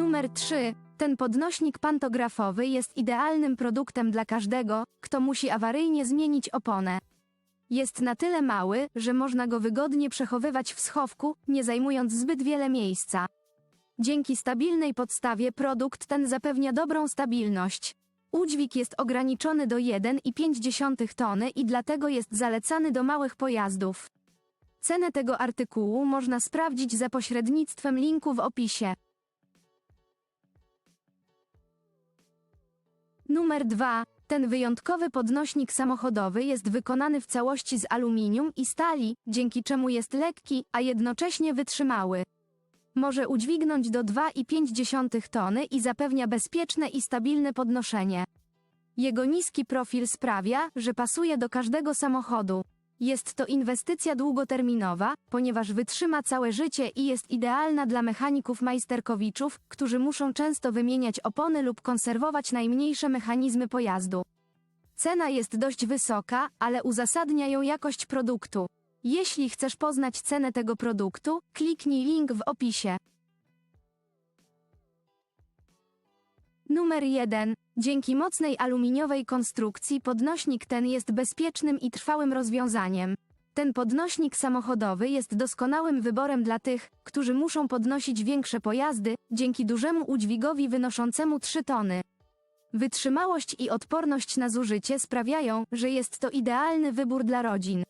Numer 3. Ten podnośnik pantografowy jest idealnym produktem dla każdego, kto musi awaryjnie zmienić oponę. Jest na tyle mały, że można go wygodnie przechowywać w schowku, nie zajmując zbyt wiele miejsca. Dzięki stabilnej podstawie produkt ten zapewnia dobrą stabilność. Udźwig jest ograniczony do 1,5 tony i dlatego jest zalecany do małych pojazdów. Cenę tego artykułu można sprawdzić za pośrednictwem linku w opisie. Numer 2. Ten wyjątkowy podnośnik samochodowy jest wykonany w całości z aluminium i stali, dzięki czemu jest lekki, a jednocześnie wytrzymały. Może udźwignąć do 2,5 tony i zapewnia bezpieczne i stabilne podnoszenie. Jego niski profil sprawia, że pasuje do każdego samochodu. Jest to inwestycja długoterminowa, ponieważ wytrzyma całe życie i jest idealna dla mechaników majsterkowiczów, którzy muszą często wymieniać opony lub konserwować najmniejsze mechanizmy pojazdu. Cena jest dość wysoka, ale uzasadnia ją jakość produktu. Jeśli chcesz poznać cenę tego produktu, kliknij link w opisie. Numer 1. Dzięki mocnej aluminiowej konstrukcji podnośnik ten jest bezpiecznym i trwałym rozwiązaniem. Ten podnośnik samochodowy jest doskonałym wyborem dla tych, którzy muszą podnosić większe pojazdy, dzięki dużemu udźwigowi wynoszącemu 3 tony. Wytrzymałość i odporność na zużycie sprawiają, że jest to idealny wybór dla rodzin.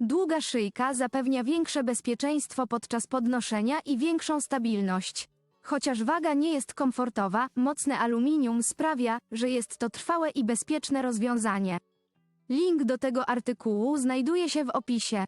Długa szyjka zapewnia większe bezpieczeństwo podczas podnoszenia i większą stabilność. Chociaż waga nie jest komfortowa, mocne aluminium sprawia, że jest to trwałe i bezpieczne rozwiązanie. Link do tego artykułu znajduje się w opisie.